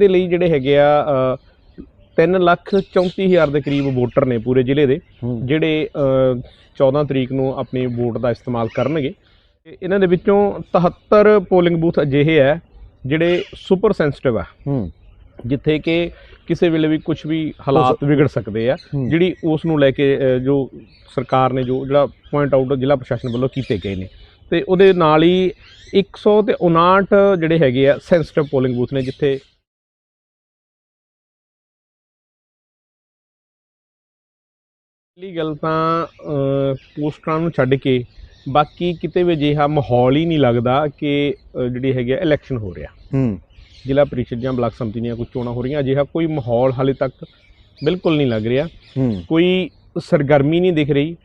ਇਹਦੇ ਲਈ ਜਿਹੜੇ ਹੈਗੇ ਆ ਅ, ਤਿੰਨ ਲੱਖ 34 ਹਜ਼ਾਰ ਦੇ ਕਰੀਬ ਵੋਟਰ ਨੇ ਪੂਰੇ ਜ਼ਿਲ੍ਹੇ ਦੇ ਜਿਹੜੇ ਅ, 14 ਤਰੀਕ ਨੂੰ ਆਪਣੀ ਵੋਟ ਦਾ ਇਸਤੇਮਾਲ ਕਰਨਗੇ। ਤੇ ਇਹਨਾਂ ਦੇ ਵਿੱਚੋਂ 73 ਪੋਲਿੰਗ ਬੂਥ ਅਜਿਹੇ ਆ ਜਿਹੜੇ ਸੁਪਰ ਸੈਂਸਿਟਿਵ ਆ। ਜਿੱਥੇ ਕਿ ਕਿਸੇ ਵੇਲੇ ਵੀ ਕੁਝ ਵੀ ਹਾਲਾਤ ਵਿਗੜ ਸਕਦੇ ਆ। ਜਿਹੜੀ ਉਸ ਨੂੰ ਲੈ ਕੇ ਜੋ ਸਰਕਾਰ ਨੇ ਜੋ ਜਿਹੜਾ ਪੁਆਇੰਟ ਆਊਟ ਜ਼ਿਲ੍ਹਾ ਪ੍ਰਸ਼ਾਸਨ ਵੱਲੋਂ ਕੀਤੇ ਗਏ ਨੇ। ਤੇ ਉਹਦੇ ਨਾਲ ਹੀ 100 ਤੇ 59 ਜਿਹੜੇ ਹੈਗੇ ਆ ਸੈਂਸਿਟਿਵ ਪੋਲਿੰਗ ਬੂਥ ਨੇ ਜਿੱਥੇ ਪਹਿਲੀ ਗੱਲ ਤਾਂ ਪੋਸਟਰਾਂ ਨੂੰ ਛੱਡ ਕੇ ਬਾਕੀ ਕਿਤੇ ਵੀ ਅਜਿਹਾ ਮਾਹੌਲ ਹੀ ਨਹੀਂ ਲੱਗਦਾ ਕਿ ਜਿਹੜੀ ਹੈਗੀ ਆ ਇਲੈਕਸ਼ਨ ਹੋ ਰਿਹਾ। ਹੂੰ। ਜ਼ਿਲ੍ਹਾ ਪ੍ਰੀਸ਼ਦ ਜਾਂ ਬਲਾਕ ਸੰਮਤੀ ਦੀਆਂ ਕੁਝ ਚੋਣਾਂ ਹੋ ਰਹੀਆਂ ਅਜਿਹਾ ਕੋਈ ਮਾਹੌਲ ਹਾਲੇ ਤੱਕ ਬਿਲਕੁਲ ਨਹੀਂ ਲੱਗ ਰਿਹਾ। ਹੂੰ। ਕੋਈ ਸਰਗਰਮੀ ਨਹੀਂ ਦਿਖ ਰਹੀ।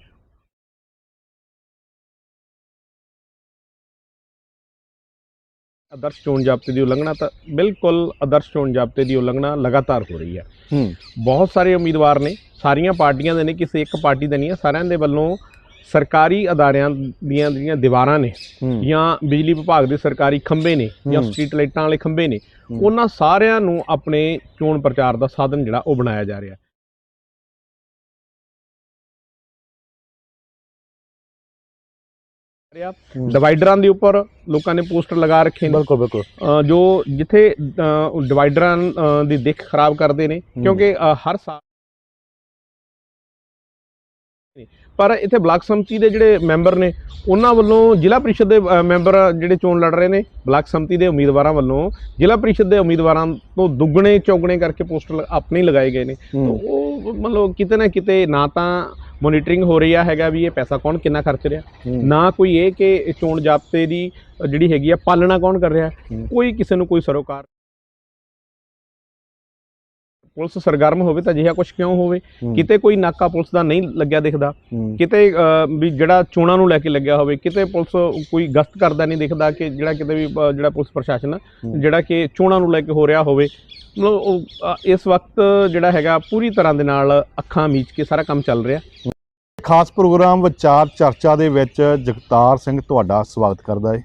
ਆਦਰਸ਼ ਚੋਣ ਜ਼ਾਬਤੇ ਦੀ ਉਲੰਘਣਾ ਤਾਂ ਬਿਲਕੁਲ ਆਦਰਸ਼ ਚੋਣ ਜ਼ਾਬਤੇ ਦੀ ਉਲੰਘਣਾ ਲਗਾਤਾਰ ਹੋ ਰਹੀ ਹੈ ਹੂੰ ਬਹੁਤ ਸਾਰੇ ਉਮੀਦਵਾਰ ਨੇ ਸਾਰੀਆਂ ਪਾਰਟੀਆਂ ਦੇ ਨੇ ਕਿਸੇ ਇੱਕ ਪਾਰਟੀ ਦੇ ਨਹੀਂ ਹੈ ਸਾਰਿਆਂ ਦੇ ਵੱਲੋਂ ਸਰਕਾਰੀ ਅਦਾਰਿਆਂ ਦੀਆਂ ਜਿਹੜੀਆਂ ਦੀਵਾਰਾਂ ਨੇ ਜਾਂ ਬਿਜਲੀ ਵਿਭਾਗ ਦੇ ਸਰਕਾਰੀ ਖੰਭੇ ਨੇ ਜਾਂ। ਸਟਰੀਟ ਲਾਈਟਾਂ ਵਾਲੇ ਖੰਭੇ ਨੇ। ਉਹਨਾਂ ਸਾਰਿਆਂ ਨੂੰ ਆਪਣੇ ਚੋਣ ਪ੍ਰਚਾਰ ਦਾ ਸਾਧਨ ਜਿਹੜਾ ਉਹ ਬਣਾਇਆ ਜਾ ਰਿਹਾ ਰਿਹਾ। ਡਿਵਾਈਡਰਾਂ ਦੇ ਉੱਪਰ ਲੋਕਾਂ ਨੇ ਪੋਸਟਰ ਲਗਾ ਰੱਖੇ ਨੇ। ਬਿਲਕੁਲ ਬਿਲਕੁਲ। ਜੋ ਜਿੱਥੇ ਡਿਵਾਈਡਰਾਂ ਦੀ ਦਿੱਖ ਖਰਾਬ ਕਰਦੇ ਨੇ ਕਿਉਂਕਿ ਹਰ ਸਾਲ ਪਰ ਇੱਥੇ ਬਲਾਕ ਸੰਮਤੀ ਦੇ ਜਿਹੜੇ ਮੈਂਬਰ ਨੇ ਉਹਨਾਂ ਵੱਲੋਂ ਜ਼ਿਲ੍ਹਾ ਪ੍ਰੀਸ਼ਦ ਦੇ ਮੈਂਬਰ ਜਿਹੜੇ ਚੋਣ ਲੜ ਰਹੇ ਨੇ ਬਲਾਕ ਸੰਮਤੀ ਦੇ ਉਮੀਦਵਾਰਾਂ ਵੱਲੋਂ ਜ਼ਿਲ੍ਹਾ ਪ੍ਰੀਸ਼ਦ ਦੇ ਉਮੀਦਵਾਰਾਂ ਤੋਂ ਦੁੱਗਣੇ ਚੌਗਣੇ ਕਰਕੇ ਪੋਸਟਰ ਆਪਣੇ ਲਗਾਏ ਗਏ ਨੇ। ਉਹ ਮਤਲਬ ਕਿਤੇ ਨਾ ਕਿਤੇ ਨਾ ਤਾਂ ਮੋਨੀਟਰਿੰਗ ਹੋ ਰਹੀ ਆ ਹੈਗਾ ਵੀ ਇਹ ਪੈਸਾ ਕੌਣ ਕਿੰਨਾ ਖਰਚ ਰਿਹਾ। ਨਾ ਕੋਈ ਇਹ ਕਿ ਚੋਣ ਜ਼ਾਬਤੇ ਦੀ ਜਿਹੜੀ ਹੈਗੀ ਆ ਪਾਲਣਾ ਕੌਣ ਕਰ ਰਿਹਾ। ਕੋਈ ਕਿਸੇ ਨੂੰ ਕੋਈ ਸਰੋਕਾਰ ਪੁਲਿਸ ਸਰਗਰਮ ਹੋਵੇ ਤਾਂ ਅਜਿਹਾ ਕੁਝ ਕਿਉਂ ਹੋਵੇ। ਕਿਤੇ ਕੋਈ ਨਾਕਾ ਪੁਲਿਸ ਦਾ ਨਹੀਂ ਲੱਗਿਆ ਦਿਖਦਾ। ਕਿਤੇ ਵੀ ਜਿਹੜਾ ਚੋਣਾਂ ਨੂੰ ਲੈ ਕੇ ਲੱਗਿਆ ਹੋਵੇ ਕਿਤੇ ਪੁਲਿਸ ਕੋਈ ਗਸ਼ਤ ਕਰਦਾ ਨਹੀਂ ਦਿਖਦਾ ਕਿ ਜਿਹੜਾ ਕਿਤੇ ਵੀ ਜਿਹੜਾ ਪੁਲਿਸ ਪ੍ਰਸ਼ਾਸਨ। ਜਿਹੜਾ ਕਿ ਚੋਣਾਂ ਨੂੰ ਲੈ ਕੇ ਹੋ ਰਿਹਾ ਹੋਵੇ। ਮਤਲਬ ਉਹ, ਇਸ ਵਕਤ ਜਿਹੜਾ ਹੈਗਾ ਪੂਰੀ ਤਰ੍ਹਾਂ ਦੇ ਨਾਲ ਅੱਖਾਂ ਮੀਚ ਕੇ ਸਾਰਾ ਕੰਮ ਚੱਲ ਰਿਹਾ। ਖਾਸ ਪ੍ਰੋਗਰਾਮ ਵਿਚਾਰ ਚਰਚਾ ਦੇ ਵਿੱਚ ਜਗਤਾਰ ਸਿੰਘ ਤੁਹਾਡਾ ਸਵਾਗਤ ਕਰਦਾ ਹੈ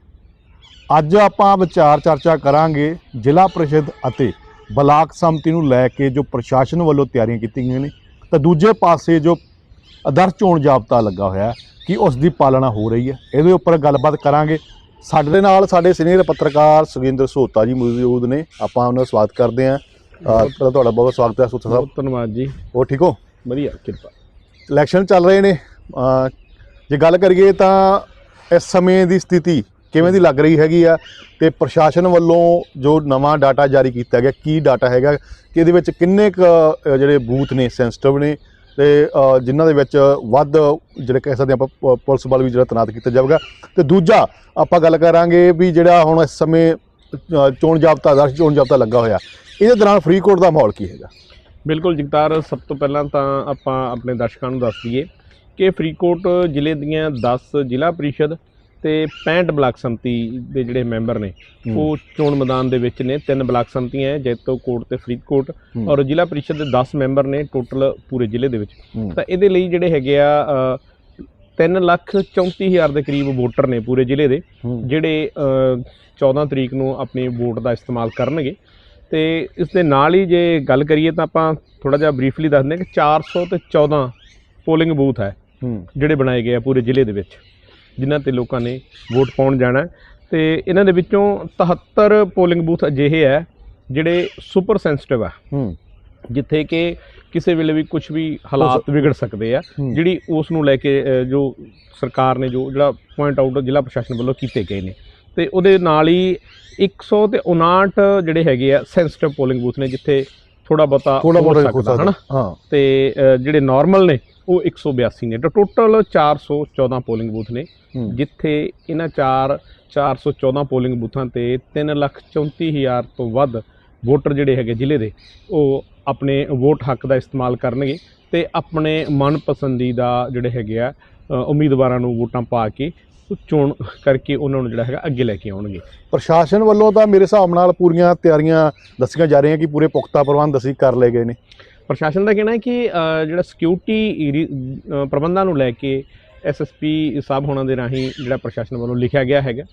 ਅੱਜ ਆਪਾਂ ਵਿਚਾਰ ਚਰਚਾ ਕਰਾਂਗੇ ਜ਼ਿਲ੍ਹਾ ਪ੍ਰੀਸ਼ਦ ਅਤੇ ਬਲਾਕ ਸੰਮਤੀ ਨੂੰ ਲੈ ਕੇ ਜੋ ਪ੍ਰਸ਼ਾਸਨ ਵੱਲੋਂ ਤਿਆਰੀਆਂ ਕੀਤੀਆਂ ਗਈਆਂ ਨੇ ਤਾਂ ਦੂਜੇ ਪਾਸੇ ਜੋ ਆਦਰਸ਼ ਚੋਣ ਜਾਬਤਾ ਲੱਗਾ ਹੋਇਆ ਹੈ, ਕੀ ਉਸ ਦੀ ਪਾਲਣਾ ਹੋ ਰਹੀ ਹੈ। ਇਹਦੇ ਉੱਪਰ ਗੱਲਬਾਤ ਕਰਾਂਗੇ। ਸਾਡੇ ਦੇ ਨਾਲ ਸਾਡੇ ਸੀਨੀਅਰ ਪੱਤਰਕਾਰ ਸੁਖਿੰਦਰ ਸੋਤਾ ਜੀ ਮੌਜੂਦ ਨੇ। ਆਪਾਂ ਉਹਨਾਂ ਦਾ ਸਵਾਗਤ ਕਰਦੇ ਹਾਂ। ਪਹਿਲਾਂ ਤੁਹਾਡਾ ਬਹੁਤ ਸਵਾਗਤ ਹੈ ਸੋਤਾ ਸਾਹਿਬ। ਧੰਨਵਾਦ ਜੀ। ਹੋਰ ਠੀਕ ਹੋ? ਵਧੀਆ ਕਿਰਪਾ। ਇਲੈਕਸ਼ਨ ਚੱਲ ਰਹੇ ਨੇ। ਜੇ ਗੱਲ ਕਰੀਏ ਤਾਂ ਇਸ ਸਮੇਂ ਦੀ ਸਥਿਤੀ ਕਿਵੇਂ ਦੀ ਲੱਗ ਰਹੀ ਹੈਗੀ ਆ ਤੇ ਪ੍ਰਸ਼ਾਸਨ ਵੱਲੋਂ ਜੋ ਨਵਾਂ ਡਾਟਾ ਜਾਰੀ ਕੀਤਾ ਗਿਆ, ਕੀ ਡਾਟਾ ਹੈਗਾ, ਕਿ ਇਹਦੇ ਵਿੱਚ ਕਿੰਨੇ ਕੁ ਜਿਹੜੇ ਬੂਥ ਨੇ ਸੈਂਸਿਟਿਵ ਨੇ, ਤੇ ਜਿਨ੍ਹਾਂ ਦੇ ਵਿੱਚ ਵੱਧ, ਜਿਹੜੇ ਕਹਿ ਸਕਦੇ ਆਪਾਂ, ਪ- ਪੁਲਿਸ ਬਲ ਵੀ ਜਿਹੜਾ ਤੈਨਾਤ ਕੀਤਾ ਜਾਵੇਗਾ। ਤੇ ਦੂਜਾ, ਆਪਾਂ ਗੱਲ ਕਰਾਂਗੇ ਵੀ ਜਿਹੜਾ ਹੁਣ ਇਸ ਸਮੇਂ ਚੋਣ ਜਾਬਤਾ ਆਦਰਸ਼ ਚੋਣ ਜਾਬਤਾ ਲੱਗਾ ਹੋਇਆ, ਇਹਦੇ ਦੌਰਾਨ ਫਰੀਦਕੋਟ ਦਾ ਮਾਹੌਲ ਕੀ ਹੈਗਾ? ਬਿਲਕੁਲ ਜਗਤਾਰ, ਸਭ ਤੋਂ ਪਹਿਲਾਂ ਤਾਂ ਆਪਾਂ ਆਪਣੇ ਦਰਸ਼ਕਾਂ ਨੂੰ ਦੱਸ ਦਈਏ ਕਿ ਫਰੀਦਕੋਟ ਜ਼ਿਲ੍ਹੇ ਦੀਆਂ 10 ਜ਼ਿਲ੍ਹਾ ਪ੍ਰੀਸ਼ਦ ਤੇ 65 ਬਲਾਕ ਸੰਮਤੀ ਦੇ ਜਿਹੜੇ ਮੈਂਬਰ ਨੇ ਉਹ ਚੋਣ ਮੈਦਾਨ ਦੇ ਵਿੱਚ ਨੇ ਤਿੰਨ ਬਲਾਕ ਸੰਮਤੀਆਂ ਹੈ ਜੈਤੋ ਕੋਟ ਤੇ ਫਰੀਦਕੋਟ। ਔਰ ਜ਼ਿਲ੍ਹਾ ਪ੍ਰੀਸ਼ਦ ਦੇ 10 ਮੈਂਬਰ ਨੇ ਟੋਟਲ ਪੂਰੇ ਜ਼ਿਲ੍ਹੇ ਦੇ ਵਿੱਚ। ਤਾਂ ਇਹਦੇ ਲਈ ਜਿਹੜੇ ਹੈਗੇ ਆ ਅ, ਤਿੰਨ ਲੱਖ 34 ਹਜ਼ਾਰ ਦੇ ਕਰੀਬ ਵੋਟਰ ਨੇ ਪੂਰੇ ਜ਼ਿਲ੍ਹੇ ਦੇ। ਜਿਹੜੇ ਅ, 14 ਤਰੀਕ ਨੂੰ ਆਪਣੀ ਵੋਟ ਦਾ ਇਸਤੇਮਾਲ ਕਰਨਗੇ ਤੇ ਇਸ ਦੇ ਨਾਲ ਹੀ ਜੇ ਗੱਲ ਕਰੀਏ ਤਾਂ ਆਪਾਂ ਥੋੜਾ ਜਿਹਾ ਬਰੀਫਲੀ ਦੱਸ ਦਿੰਦੇ ਕਿ 400 ਤੇ 14 ਪੋਲਿੰਗ ਬੂਥ ਹੂੰ ਜਿਹੜੇ ਬਣਾਏ ਗਏ ਆ ਪੂਰੇ ਜ਼ਿਲ੍ਹੇ ਦੇ ਵਿੱਚ ਜਿਨ੍ਹਾਂ ਤੇ ਲੋਕਾਂ ਨੇ ਵੋਟ ਪਾਉਣ ਜਾਣਾ ਤੇ ਇਹਨਾਂ ਦੇ ਵਿੱਚੋਂ 73 ਪੋਲਿੰਗ ਬੂਥ ਅਜਿਹੇ ਹੈ ਜਿਹੜੇ ਸੁਪਰ ਸੈਂਸਿਟਿਵ ਆ। ਹੂੰ। ਜਿੱਥੇ ਕਿ ਕਿਸੇ ਵੇਲੇ ਵੀ ਕੁਝ ਵੀ ਹਾਲਾਤ ਵਿਗੜ ਸਕਦੇ ਆ। ਜਿਹੜੀ ਉਸ ਨੂੰ ਲੈ ਕੇ ਜੋ ਸਰਕਾਰ ਨੇ ਜੋ ਜਿਹੜਾ ਪੁਆਇੰਟ ਆਊਟ ਜ਼ਿਲ੍ਹਾ ਪ੍ਰਸ਼ਾਸਨ ਵੱਲੋਂ ਕੀਤੇ ਗਏ ਨੇ। ਤੇ ਉਹਦੇ ਨਾਲ ਹੀ 100 ਤੇ 59 ਜਿਹੜੇ ਹੈਗੇ ਆ ਸੈਂਸਿਟਿਵ ਪੋਲਿੰਗ ਬੂਥ ਨੇ ਜਿੱਥੇ ਥੋੜਾ ਬਹੁਤਾ ਥੋੜਾ ਬਹੁਤ ਹੋ ਸਕਦਾ ਹਾਂ। ਤੇ ਜਿਹੜੇ ਨਾਰਮਲ ਨੇ ਉਹ 182 ਨੇ। ਟੋਟਲ 414 ਪੋਲਿੰਗ ਬੂਥ ਨੇ। ਜਿੱਥੇ ਇਹਨਾਂ 4 414 ਪੋਲਿੰਗ ਬੂਥਾਂ ਤੇ 334000 ਤੋਂ ਵੱਧ ਵੋਟਰ ਜਿਹੜੇ ਹੈਗੇ ਜ਼ਿਲ੍ਹੇ ਦੇ ਉਹ ਆਪਣੇ ਵੋਟ ਹੱਕ ਦਾ ਇਸਤੇਮਾਲ ਕਰਨਗੇ ਤੇ ਆਪਣੇ ਮਨਪਸੰਦੀਦਾ ਜਿਹੜੇ ਹੈਗੇ ਆ ਉਮੀਦਵਾਰਾਂ ਨੂੰ ਵੋਟਾਂ ਪਾ ਕੇ ਉਹ ਚੋਣ ਕਰਕੇ ਉਹਨਾਂ ਨੂੰ ਜਿਹੜਾ ਹੈਗਾ ਅੱਗੇ ਲੈ ਕੇ ਆਉਣਗੇ। ਪ੍ਰਸ਼ਾਸਨ ਵੱਲੋਂ ਤਾਂ ਮੇਰੇ ਹਿਸਾਬ ਨਾਲ ਪੂਰੀਆਂ ਤਿਆਰੀਆਂ ਦੱਸੀਆਂ ਜਾ ਰਹੀਆਂ ਕਿ ਪੂਰੇ ਪੁਖਤਾ ਪ੍ਰਬੰਧ ਅਸੀਂ ਕਰ ਲਏ ਗਏ ਨੇ। ਪ੍ਰਸ਼ਾਸਨ ਦਾ ਕਹਿਣਾ ਹੈ ਕਿ ਜਿਹੜਾ ਸਿਕਿਉਰਿਟੀ ਪ੍ਰਬੰਧਾਂ ਨੂੰ ਲੈ ਕੇ ਐਸਐਸਪੀ ਸਾਹਿਬ ਹੋਣਾ ਦੇ ਰਾਹੀਂ ਜਿਹੜਾ ਪ੍ਰਸ਼ਾਸਨ ਵੱਲੋਂ ਲਿਖਿਆ ਗਿਆ ਹੈਗਾ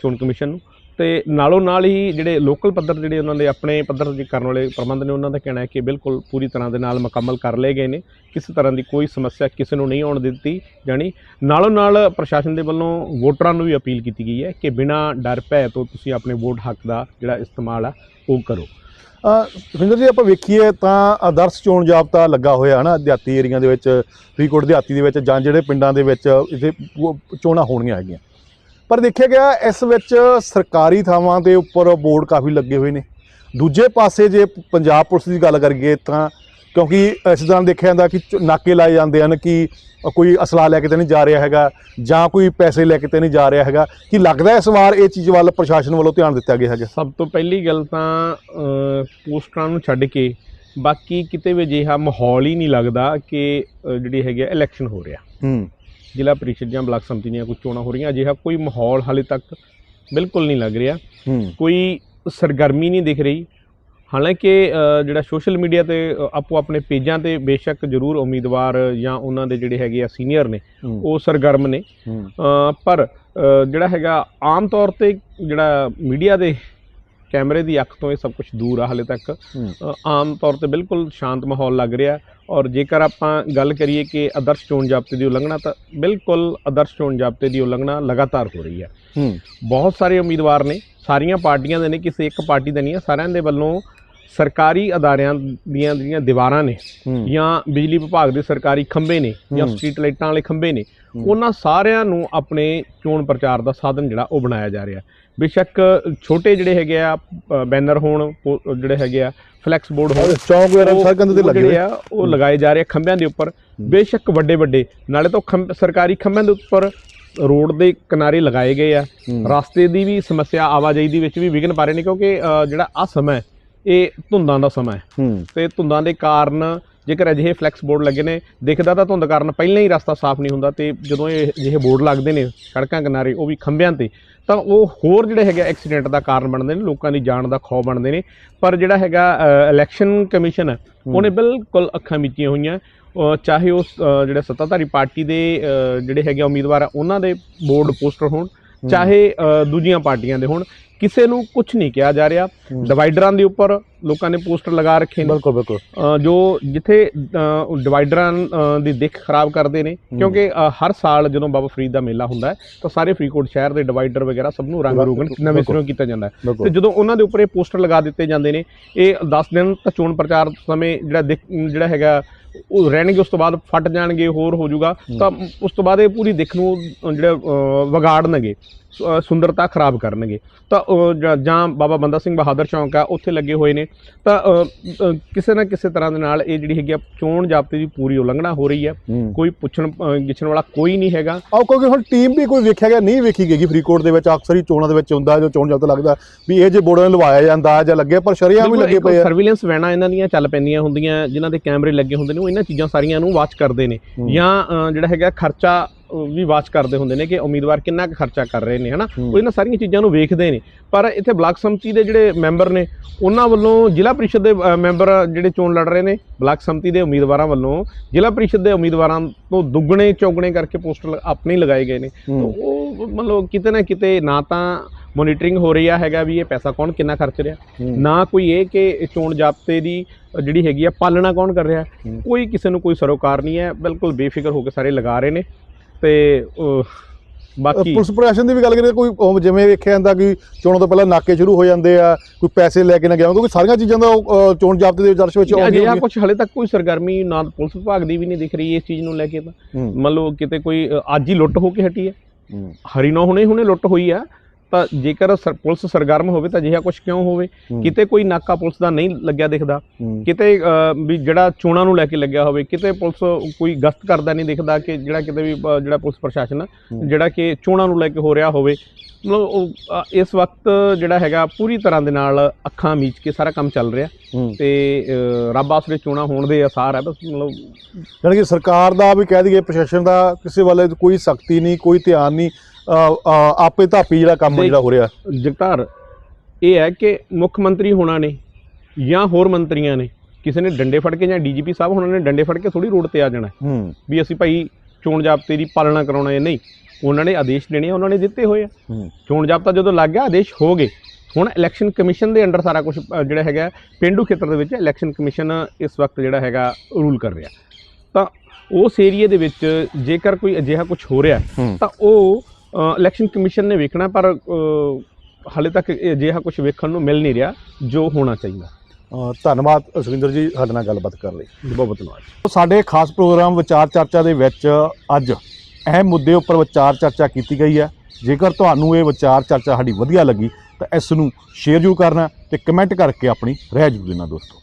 ਚੋਣ ਕਮਿਸ਼ਨ ਨੂੰ। ਤੇ ਨਾਲੋਂ ਨਾਲ ਹੀ ਜਿਹੜੇ ਲੋਕਲ ਪੱਧਰ ਜਿਹੜੇ ਉਹਨਾਂ ਦੇ ਆਪਣੇ ਪੱਧਰ ਤੇ ਕਰਨ ਵਾਲੇ ਪ੍ਰਬੰਧ ਨੇ, ਉਹਨਾਂ ਦਾ ਕਹਿਣਾ ਹੈ ਕਿ ਬਿਲਕੁਲ ਪੂਰੀ ਤਰ੍ਹਾਂ ਦੇ ਨਾਲ ਮੁਕੰਮਲ ਕਰ ਲਏ ਗਏ ਨੇ। ਕਿਸੇ ਤਰ੍ਹਾਂ ਦੀ ਕੋਈ ਸਮੱਸਿਆ ਕਿਸੇ ਨੂੰ ਨਹੀਂ ਆਉਣ ਦਿੱਤੀ ਜਾਣੀ। ਨਾਲੋਂ ਨਾਲ ਪ੍ਰਸ਼ਾਸਨ ਦੇ ਵੱਲੋਂ ਵੋਟਰਾਂ ਨੂੰ ਵੀ ਅਪੀਲ ਕੀਤੀ ਗਈ ਹੈ ਕਿ ਬਿਨਾਂ ਡਰ ਭੈ ਤੋਂ ਤੁਸੀਂ ਆਪਣੇ ਵੋਟ ਹੱਕ ਦਾ ਜਿਹੜਾ ਇਸਤੇਮਾਲ ਆ, ਉਹ ਕਰੋ। ਸੁਖਿੰਦਰ ਜੀ, ਆਪਾਂ ਵੇਖੀਏ ਤਾਂ ਆਦਰਸ਼ ਚੋਣ ਜਾਬਤਾ ਲੱਗਾ ਹੋਇਆ, ਹਨਾ? ਦਿਹਾਤੀ ਏਰੀਆ ਦੇ ਵਿੱਚ, ਫਰੀਦਕੋਟ ਦਿਹਾਤੀ ਦੇ ਵਿੱਚ ਜਾਂ ਜਿਹੜੇ ਪਿੰਡਾਂ ਦੇ ਵਿੱਚ, ਇੱਥੇ ਚੋਣਾਂ ਹੋਣੀਆਂ ਹੈਗੀਆਂ। ਪਰ ਦੇਖਿਆ ਗਿਆ ਇਸ ਵਿੱਚ ਸਰਕਾਰੀ ਥਾਵਾਂ ਦੇ ਉੱਪਰ ਬੋਰਡ ਕਾਫੀ ਲੱਗੇ ਹੋਏ ਨੇ। ਦੂਜੇ ਪਾਸੇ ਜੇ ਪੰਜਾਬ ਪੁਲਿਸ ਦੀ ਗੱਲ ਕਰੀਏ ਤਾਂ ਕਿਉਂਕਿ ਇਸ ਦੌਰਾਨ ਦੇਖਿਆ ਜਾਂਦਾ ਕਿ ਨਾਕੇ ਲਾਏ ਜਾਂਦੇ ਹਨ ਕਿ ਕੋਈ ਅਸਲਾ ਲੈ ਕੇ ਤਾਂ ਨਹੀਂ ਜਾ ਰਿਹਾ ਹੈਗਾ ਜਾਂ ਕੋਈ ਪੈਸੇ ਲੈ ਕੇ ਤਾਂ ਨਹੀਂ ਜਾ ਰਿਹਾ ਹੈਗਾ। ਕਿ ਲੱਗਦਾ ਇਸ ਵਾਰ ਇਹ ਚੀਜ਼ ਵੱਲ ਪ੍ਰਸ਼ਾਸਨ ਵੱਲੋਂ ਧਿਆਨ ਦਿੱਤਾ ਗਿਆ ਹੈਗਾ? ਸਭ ਤੋਂ ਪਹਿਲੀ ਗੱਲ ਤਾਂ ਪੋਸਟਰਾਂ ਨੂੰ ਛੱਡ ਕੇ ਬਾਕੀ ਕਿਤੇ ਵੀ ਅਜਿਹਾ ਮਾਹੌਲ ਹੀ ਨਹੀਂ ਲੱਗਦਾ ਕਿ ਜਿਹੜੀ ਹੈਗੀ ਇਲੈਕਸ਼ਨ ਹੋ ਰਿਹਾ। ਹੂੰ। ਜ਼ਿਲ੍ਹਾ ਪ੍ਰੀਸ਼ਦ ਜਾਂ ਬਲਾਕ ਸੰਮਤੀ ਦੀਆਂ ਕੁਝ ਚੋਣਾਂ ਹੋ ਰਹੀਆਂ ਅਜਿਹਾ ਕੋਈ ਮਾਹੌਲ ਹਾਲੇ ਤੱਕ ਬਿਲਕੁਲ ਨਹੀਂ ਲੱਗ ਰਿਹਾ। ਕੋਈ ਸਰਗਰਮੀ ਨਹੀਂ ਦਿਖ ਰਹੀ। ਹਾਲਾਂਕਿ ਜਿਹੜਾ ਸੋਸ਼ਲ ਮੀਡੀਆ ਤੇ ਆਪੋ ਆਪਣੇ ਪੇਜਾਂ ਤੇ ਬੇਸ਼ੱਕ ਜ਼ਰੂਰ ਉਮੀਦਵਾਰ ਜਾਂ ਉਹਨਾਂ ਦੇ ਜਿਹੜੇ ਹੈਗੇ ਆ ਸੀਨੀਅਰ ਨੇ ਉਹ ਸਰਗਰਮ ਨੇ। ਪਰ ਜਿਹੜਾ ਹੈਗਾ ਆਮ ਤੌਰ ਤੇ ਜਿਹੜਾ ਮੀਡੀਆ ਦੇ ਕੈਮਰੇ ਦੀ ਅੱਖ ਤੋਂ ਇਹ ਸਭ ਕੁਝ ਦੂਰ ਆ ਹਾਲੇ ਤੱਕ। ਆਮ ਤੌਰ ਤੇ ਬਿਲਕੁਲ ਸ਼ਾਂਤ ਮਾਹੌਲ ਲੱਗ ਰਿਹਾ ਔਰ ਜੇਕਰ ਆਪਾਂ ਗੱਲ ਕਰੀਏ ਕਿ ਆਦਰਸ਼ ਚੋਣ ਜ਼ਾਬਤੇ ਦੀ ਉਲੰਘਣਾ ਤਾਂ ਬਿਲਕੁਲ ਆਦਰਸ਼ ਚੋਣ ਜ਼ਾਬਤੇ ਦੀ ਉਲੰਘਣਾ ਲਗਾਤਾਰ ਹੋ ਰਹੀ ਹੈ। ਬਹੁਤ ਸਾਰੇ ਉਮੀਦਵਾਰ ਨੇ ਸਾਰੀਆਂ ਪਾਰਟੀਆਂ ਦੇ ਨੇ ਕਿਸੇ ਇੱਕ ਪਾਰਟੀ ਦੇ ਨਹੀਂ ਹੈ ਸਾਰਿਆਂ ਦੇ ਵੱਲੋਂ ਸਰਕਾਰੀ ਅਦਾਰਿਆਂ ਦੀਆਂ ਜਿਹੜੀਆਂ ਦੀਵਾਰਾਂ ਨੇ ਜਾਂ ਬਿਜਲੀ ਵਿਭਾਗ ਦੇ ਸਰਕਾਰੀ ਖੰਭੇ ਨੇ ਜਾਂ। ਸਟਰੀਟ ਲਾਈਟਾਂ ਵਾਲੇ ਖੰਭੇ ਨੇ। ਉਹਨਾਂ ਸਾਰਿਆਂ ਨੂੰ ਆਪਣੇ ਚੋਣ ਪ੍ਰਚਾਰ ਦਾ ਸਾਧਨ ਜਿਹੜਾ ਉਹ ਬਣਾਇਆ ਜਾ ਰਿਹਾ ਬੇਸ਼ੱਕ ਛੋਟੇ ਜਿਹੜੇ ਹੈਗੇ ਆ ਬੈਨਰ ਹੋਣ ਜਿਹੜੇ ਹੈਗੇ ਆ ਫਲੈਕਸ ਬੋਰਡ ਹੋਣ ਚੌਂਕ ਵਗੈਰਾ ਉਹ- ਸੜਕਾਂ ਤੇ ਲੱਗੇ ਆ ਉਹ ਲਗਾਏ ਜਾ ਰਹੇ ਆ ਖੰਭਿਆਂ ਦੇ ਉੱਪਰ। ਬੇਸ਼ੱਕ ਵੱਡੇ ਵੱਡੇ ਨਾਲੇ ਤਾਂ ਸਰਕਾਰੀ ਖੰਭਿਆਂ ਦੇ ਉੱਪਰ ਰੋਡ ਦੇ ਕਿਨਾਰੇ ਲਗਾਏ ਗਏ ਆ। ਰਸਤੇ ਦੀ ਵੀ ਸਮੱਸਿਆ ਆਵਾਜਾਈ ਦੀ ਵਿੱਚ ਵੀ ਵਿਘਨ ਪਾ ਰਹੇ ਨੇ ਕਿਉਂਕਿ ਜਿਹੜਾ ਆ ਸਮਾਂ ਇਹ ਧੁੰਦਾਂ ਦਾ ਸਮਾਂ ਹੈ। ਹੂੰ। ਤੇ ਧੁੰਦਾਂ ਦੇ ਕਾਰਨ ਜੇਕਰ ਅਜਿਹੇ ਫਲੈਕਸ ਬੋਰਡ ਲੱਗੇ ਨੇ ਦਿਖਦਾ ਤਾਂ ਧੁੰਦ ਕਾਰਨ ਪਹਿਲਾਂ ਹੀ ਰਸਤਾ ਸਾਫ਼ ਨਹੀਂ ਹੁੰਦਾ ਤੇ ਜਦੋਂ ਇਹ ਅਜਿਹੇ ਬੋਰਡ ਲੱਗਦੇ ਨੇ ਸੜਕਾਂ ਕਿਨਾਰੇ ਉਹ ਵੀ ਖੰਭਿਆਂ ਤੇ ਤਾਂ ਉਹ ਹੋਰ ਜਿਹੜੇ ਹੈਗੇ ਐਕਸੀਡੈਂਟ ਦਾ ਕਾਰਨ ਬਣਦੇ ਨੇ ਲੋਕਾਂ ਦੀ ਜਾਨ ਦਾ ਖੌਅ ਬਣਦੇ ਨੇ। ਪਰ ਜਿਹੜਾ ਹੈਗਾ ਇਲੈਕਸ਼ਨ ਕਮਿਸ਼ਨ ਹੈ। ਉਹਨੇ ਬਿਲਕੁਲ ਅੱਖਾਂ ਮੀਚੀਆਂ ਹੋਈਆਂ। ਚਾਹੇ ਅ, ਜਿਹੜੇ ਸੱਤਾਧਾਰੀ ਪਾਰਟੀ ਦੇ ਜਿਹੜੇ ਹੈਗੇ ਉਮੀਦਵਾਰ ਆ ਉਹਨਾਂ ਦੇ ਬੋਰਡ ਪੋਸਟਰ ਹੋਣ ਚਾਹੇ ਦੂਜੀਆਂ ਪਾਰਟੀਆਂ ਦੇ ਹੋਣ। ਕਿਸੇ ਨੂੰ ਕੁਝ ਨਹੀਂ ਕਿਹਾ ਜਾ ਰਿਹਾ। ਡਿਵਾਈਡਰਾਂ ਦੇ ਉੱਪਰ ਲੋਕਾਂ ਨੇ ਪੋਸਟਰ ਲਗਾ ਰੱਖੇ ਨੇ। ਬਿਲਕੁਲ ਬਿਲਕੁਲ। ਜੋ ਜਿੱਥੇ ਡਿਵਾਈਡਰਾਂ ਦੀ ਦਿੱਖ ਖਰਾਬ ਕਰਦੇ ਨੇ। ਕਿਉਂਕਿ ਹਰ ਸਾਲ ਜਦੋਂ ਬਾਬਾ ਫਰੀਦ ਦਾ ਮੇਲਾ ਹੁੰਦਾ ਹੈ ਤਾਂ ਸਾਰੇ ਫਰੀਦਕੋਟ ਸ਼ਹਿਰ ਦੇ ਡਿਵਾਈਡਰ ਵਗੈਰਾ ਸਭ ਨੂੰ ਰੰਗ ਰੋਗਨ ਨਵੇਂ। ਸਿਰੋਂ ਕੀਤਾ ਜਾਂਦਾ ਹੈ। ਤੇ ਜਦੋਂ ਉਹਨਾਂ ਦੇ ਉੱਪਰ ਇਹ ਪੋਸਟਰ ਲਗਾ ਦਿੱਤੇ ਜਾਂਦੇ ਨੇ ਇਹ 10 ਦਿਨ ਤਾਂ ਚੋਣ ਪ੍ਰਚਾਰ ਸਮੇਂ ਜਿਹੜਾ ਜਿਹੜਾ ਹੈਗਾ ਉਹ ਰਹਿਣਗੇ ਉਸ ਤੋਂ ਬਾਅਦ ਫਟ ਜਾਣਗੇ ਹੋਰ ਹੋ ਜਾਊਗਾ। ਤਾਂ ਉਸ ਤੋਂ ਬਾਅਦ ਇਹ ਪੂਰੀ ਦਿੱਖ ਨੂੰ ਜਿਹੜਾ ਵਿਗਾੜਨਗੇ ਸੁੰਦਰਤਾ ਖਰਾਬ ਕਰਨਗੇ। ਤਾਂ ਜਾਂ- ਬਾਬਾ ਬੰਦਾ ਸਿੰਘ ਬਹਾਦਰ ਚੌਂਕ ਆ ਉੱਥੇ ਲੱਗੇ ਹੋਏ ਨੇ। ਤਾਂ ਕਿਸੇ ਨਾ ਕਿਸੇ ਤਰ੍ਹਾਂ ਦੇ ਨਾਲ ਇਹ ਜਿਹੜੀ ਹੈਗੀ ਆ ਚੋਣ ਜ਼ਾਬਤੇ ਦੀ ਪੂਰੀ ਉਲੰਘਣਾ ਹੋ ਰਹੀ ਹੈ। ਕੋਈ ਪੁੱਛਣ ਗਿੱਛਣ ਵਾਲਾ ਕੋਈ ਨਹੀਂ ਹੈਗਾ। ਆਓ ਕਿਉਂਕਿ ਹੁਣ ਟੀਮ ਵੀ ਕੋਈ ਵੇਖਿਆ ਗਿਆ ਨਹੀਂ ਵੇਖੀ ਗਈ ਫਰੀਦਕੋਟ ਦੇ ਵਿੱਚ ਅਕਸਰ ਹੀ ਚੋਣਾਂ ਦੇ ਵਿੱਚ ਹੁੰਦਾ ਜੋ ਚੋਣ ਜਦ ਲੱਗਦਾ ਵੀ ਇਹ ਜੇ ਬੋਰਡਾਂ ਨੂੰ ਲਵਾਇਆ ਜਾਂਦਾ ਜਾਂ ਲੱਗੇ ਪਰ ਸ਼ਰੀਆਂ ਵੀ ਲੱਗੇ ਪਏ ਆ। ਸਰਵੇਲੈਂਸ ਵੈਨਾਂ ਇਹਨਾਂ ਦੀਆਂ ਚੱਲ ਪੈਂਦੀਆਂ ਹੁੰਦੀਆਂ ਜਿਨ੍ਹਾਂ ਦੇ ਕੈਮਰੇ ਲੱਗੇ ਹੁੰਦੇ ਨੇ ਇਹਨਾਂ ਚੀਜ਼ਾਂ ਸਾਰੀਆਂ ਨੂੰ ਵਾਚ ਕਰਦੇ ਨੇ। ਜਾਂ ਜਿਹੜਾ ਹੈਗਾ ਖਰਚਾ ਵੀ ਵਾਚ ਕਰਦੇ ਹੁੰਦੇ ਨੇ ਕਿ ਉਮੀਦਵਾਰ ਕਿੰਨਾ ਕੁ ਖਰਚਾ ਕਰ ਰਹੇ ਨੇ ਹਨਾ। ਉਹ ਇਹਨਾਂ ਸਾਰੀਆਂ ਚੀਜ਼ਾਂ ਨੂੰ ਵੇਖਦੇ ਨੇ। ਪਰ ਇੱਥੇ ਬਲਾਕ ਸੰਮਤੀ ਦੇ ਜਿਹੜੇ ਮੈਂਬਰ ਨੇ ਉਹਨਾਂ ਵੱਲੋਂ ਜ਼ਿਲ੍ਹਾ ਪ੍ਰੀਸ਼ਦ ਦੇ ਮੈਂਬਰ ਜਿਹੜੇ ਚੋਣ ਲੜ ਰਹੇ ਨੇ ਬਲਾਕ ਸੰਮਤੀ ਦੇ ਉਮੀਦਵਾਰਾਂ ਵੱਲੋਂ ਜ਼ਿਲ੍ਹਾ ਪ੍ਰੀਸ਼ਦ ਦੇ ਉਮੀਦਵਾਰਾਂ ਤੋਂ ਦੁੱਗਣੇ ਚੌਗਣੇ ਕਰਕੇ ਪੋਸਟਰ ਆਪਣੇ ਲਗਾਏ ਗਏ ਨੇ। ਉਹ ਮਤਲਬ ਕਿਤੇ ਨਾ ਕਿਤੇ ਨਾ ਤਾਂ ਮੋਨੀਟਰਿੰਗ ਹੋ ਰਹੀ ਆ ਹੈਗਾ ਵੀ ਇਹ ਪੈਸਾ ਕੌਣ ਕਿੰਨਾ ਖਰਚ ਰਿਹਾ। ਹੂੰ। ਨਾ ਕੋਈ ਇਹ ਕਿ ਚੋਣ ਜ਼ਾਬਤੇ ਦੀ ਜਿਹੜੀ ਹੈਗੀ ਆ ਪਾਲਣਾ ਕੌਣ ਕਰ ਰਿਹਾ। ਹੂੰ। ਕੋਈ ਕਿਸੇ ਨੂੰ ਕੋਈ ਸਰੋਕਾਰ ਨਹੀਂ ਹੈ ਬਿਲਕੁਲ ਬੇਫਿਕਰ ਹੋ ਕੇ ਸਾਰੇ ਲਗਾ ਰਹੇ ਨੇ। ਤੇ ਬਾਕੀ ਪੁਲਿਸ ਪ੍ਰਸ਼ਾਸਨ ਦੀ ਵੀ ਗੱਲ ਕਰੀਏ ਕੋਈ ਜਿਵੇਂ ਵੇਖਿਆ ਜਾਂਦਾ ਕਿ ਚੋਣਾਂ ਤੋਂ ਪਹਿਲਾਂ ਨਾਕੇ ਸ਼ੁਰੂ ਹੋ ਜਾਂਦੇ ਆ ਕੋਈ ਪੈਸੇ ਲੈ ਕੇ ਨਾ ਗਿਆ ਕਿਉਂਕਿ ਸਾਰੀਆਂ ਚੀਜ਼ਾਂ ਦਾ ਚੋਣ ਜਾਬਤੇ ਦੇ ਦਰਸ਼ ਵਿੱਚ ਅਜਿਹਾ ਹੁੰਦੀਆਂ। ਕੁਝ ਹਲੇ ਤੱਕ ਕੋਈ ਸਰਗਰਮੀ ਨਾ ਪੁਲਿਸ ਵਿਭਾਗ ਦੀ ਵੀ ਨਹੀਂ ਦਿਖ ਰਹੀ ਇਸ ਚੀਜ਼ ਨੂੰ ਲੈ ਕੇ ਤਾਂ। ਹੂੰ, ਮੰਨ ਲਓ ਕਿਤੇ ਕੋਈ ਅੱਜ ਹੀ ਲੁੱਟ ਹੋ ਕੇ ਹਟੀ ਹੈ। ਹੂੰ, ਹਰੀਨੋ ਹੁਣੇ ਹੁਣੇ ਲੁੱਟ ਹੋਈ ਆ। ਤਾਂ ਜੇਕਰ ਪੁਲਿਸ ਸਰਗਰਮ ਹੋਵੇ ਤਾਂ ਅਜਿਹਾ ਕੁਝ ਕਿਉਂ ਹੋਵੇ? ਕਿਤੇ ਕੋਈ ਨਾਕਾ ਪੁਲਿਸ ਦਾ ਨਹੀਂ ਲੱਗਿਆ ਦਿਖਦਾ। ਕਿਤੇ ਵੀ ਜਿਹੜਾ ਚੋਣਾਂ ਨੂੰ ਲੈ ਕੇ ਲੱਗਿਆ ਹੋਵੇ ਕਿਤੇ ਪੁਲਿਸ ਕੋਈ ਗਸ਼ਤ ਕਰਦਾ ਨਹੀਂ ਦਿਖਦਾ ਕਿ ਜਿਹੜਾ ਕਿਤੇ ਵੀ ਜਿਹੜਾ ਪੁਲਿਸ ਪ੍ਰਸ਼ਾਸਨ। ਜਿਹੜਾ ਕਿ ਚੋਣਾਂ ਨੂੰ ਲੈ ਕੇ ਹੋ ਰਿਹਾ ਹੋਵੇ। ਮਤਲਬ ਇਸ ਵਕਤ ਜਿਹੜਾ ਹੈਗਾ ਪੂਰੀ ਤਰ੍ਹਾਂ ਦੇ ਨਾਲ ਅੱਖਾਂ ਮੀਚ ਕੇ ਸਾਰਾ ਕੰਮ ਚੱਲ ਰਿਹਾ। ਤੇ ਰੱਬ ਆਸਰੇ ਚੋਣਾਂ ਹੋਣ ਦੇ ਆਸਾਰ ਹੈ ਬਸ ਮਤਲਬ ਯਾਨੀ ਕਿ ਸਰਕਾਰ ਦਾ ਵੀ ਕਹਿ ਦਈਏ ਪ੍ਰਸ਼ਾਸਨ ਦਾ ਕਿਸੇ ਵੱਲ ਕੋਈ ਸਖਤੀ ਨਹੀਂ ਕੋਈ ਧਿਆਨ ਨਹੀਂ। ਆਪੇ ਧਾਪੀ ਜਿਹੜਾ ਕੰਮ ਜਿਹੜਾ ਹੋ ਰਿਹਾ। ਜਗਤਾਰ ਇਹ ਹੈ ਕਿ ਮੁੱਖ ਮੰਤਰੀ ਹੋਣਾ ਨੇ ਜਾਂ ਹੋਰ ਮੰਤਰੀਆਂ ਨੇ ਕਿਸੇ ਨੇ ਡੰਡੇ ਫੜ ਕੇ ਜਾਂ ਡੀਜੀਪੀ ਸਾਹਿਬ ਹੋਣਾ ਨੇ ਡੰਡੇ ਫੜ ਕੇ ਥੋੜੀ ਰੋਡ ਤੇ ਆ ਜਾਣਾ। ਵੀ ਅਸੀਂ ਭਾਈ ਚੋਣ ਜ਼ਾਬਤੇ ਦੀ ਪਾਲਣਾ ਕਰਾਉਣਾ ਹੈ ਨਹੀਂ ਉਹਨਾਂ ਨੇ ਆਦੇਸ਼ ਦੇਣੇ ਆ ਉਹਨਾਂ ਨੇ ਦਿੱਤੇ ਹੋਏ ਆ। ਚੋਣ ਜਾਬਤਾ ਜਦੋਂ ਲੱਗ ਗਿਆ ਆਦੇਸ਼ ਹੋ ਗਏ। ਹੁਣ ਇਲੈਕਸ਼ਨ ਕਮਿਸ਼ਨ ਦੇ ਅੰਡਰ ਸਾਰਾ ਕੁਝ ਜਿਹੜਾ ਹੈਗਾ ਪਿੰਡੂ ਖੇਤਰ ਦੇ ਵਿੱਚ ਇਲੈਕਸ਼ਨ ਕਮਿਸ਼ਨ ਇਸ ਵਕਤ ਜਿਹੜਾ ਹੈਗਾ ਰੂਲ ਕਰ ਰਿਹਾ। ਤਾਂ ਉਸ ਏਰੀਏ ਦੇ ਵਿੱਚ ਜੇਕਰ ਕੋਈ ਅਜਿਹਾ ਕੁਝ ਹੋ ਰਿਹਾ ਤਾਂ ਉਹ ਇਲੈਕਸ਼ਨ ਕਮਿਸ਼ਨ ਨੇ ਵੇਖਣਾ ਪਰ ਹਾਲੇ ਤੱਕ ਅਜਿਹਾ ਕੁਝ ਵੇਖਣ ਨੂੰ ਮਿਲ ਨਹੀਂ ਰਿਹਾ ਜੋ ਹੋਣਾ ਚਾਹੀਦਾ। ਧੰਨਵਾਦ ਸੁਖਵਿੰਦਰ ਜੀ ਸਾਡੇ ਨਾਲ ਗੱਲਬਾਤ ਕਰ ਲਈ। ਬਹੁਤ ਬਹੁਤ ਧੰਨਵਾਦ ਸਾਡੇ ਖਾਸ ਪ੍ਰੋਗਰਾਮ ਵਿਚਾਰ ਚਰਚਾ ਦੇ ਵਿੱਚ ਅੱਜ ਅਹਿਮ ਮੁੱਦੇ ਉੱਪਰ ਵਿਚਾਰ ਚਰਚਾ ਕੀਤੀ ਗਈ ਹੈ। ਜੇਕਰ ਤੁਹਾਨੂੰ ਇਹ ਵਿਚਾਰ ਚਰਚਾ ਸਾਡੀ ਵਧੀਆ ਲੱਗੀ ਤਾਂ ਇਸ ਨੂੰ ਸ਼ੇਅਰ ਜ਼ਰੂਰ ਕਰਨਾ ਤੇ ਕਮੈਂਟ ਕਰਕੇ ਆਪਣੀ ਰਾਏ ਜ਼ਰੂਰ ਦੇਣਾ ਦੋਸਤੋ।